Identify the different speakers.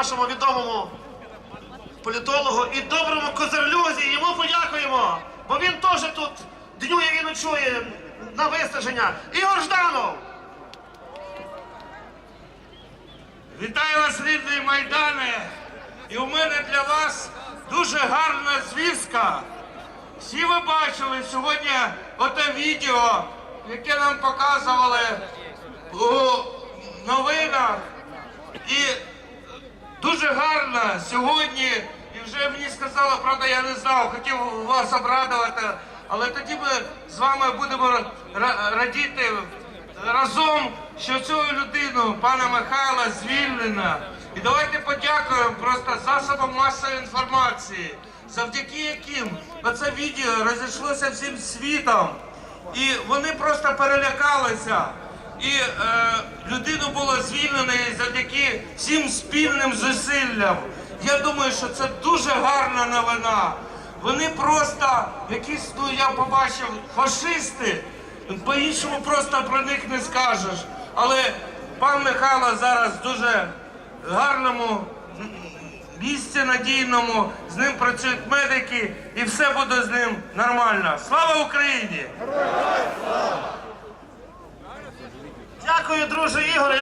Speaker 1: нашому відомому політологу і доброму козарлюзі. Йому подякуємо, бо він теж тут днює і ночує на вистеження. Ігор Жданов!
Speaker 2: Вітаю вас, рідний Майдане! І у мене для вас дуже гарна звістка. Всі ви бачили сьогодні оте відео, яке нам показували у новинах. І дуже гарно сьогодні, і вже мені сказали, правда, я не знав, хотів вас обрадувати, але тоді ми з вами будемо радіти разом, що цю людину, пана Михайла, звільнено. І давайте подякуємо просто засобам масової інформації, завдяки яким оце відео розійшлося всім світом. І вони просто перелякалися. І е, людину звільнено завдяки всім спільним зусиллям. Я думаю, що це дуже гарна новина. Вони просто якісь, ну я побачив, фашисти. По-іншому просто про них не скажеш. Але пан Михайло зараз в дуже гарному місці надійному, з ним працюють медики, і все буде з ним нормально. Слава Україні!
Speaker 1: Дякую, друже Ігоре.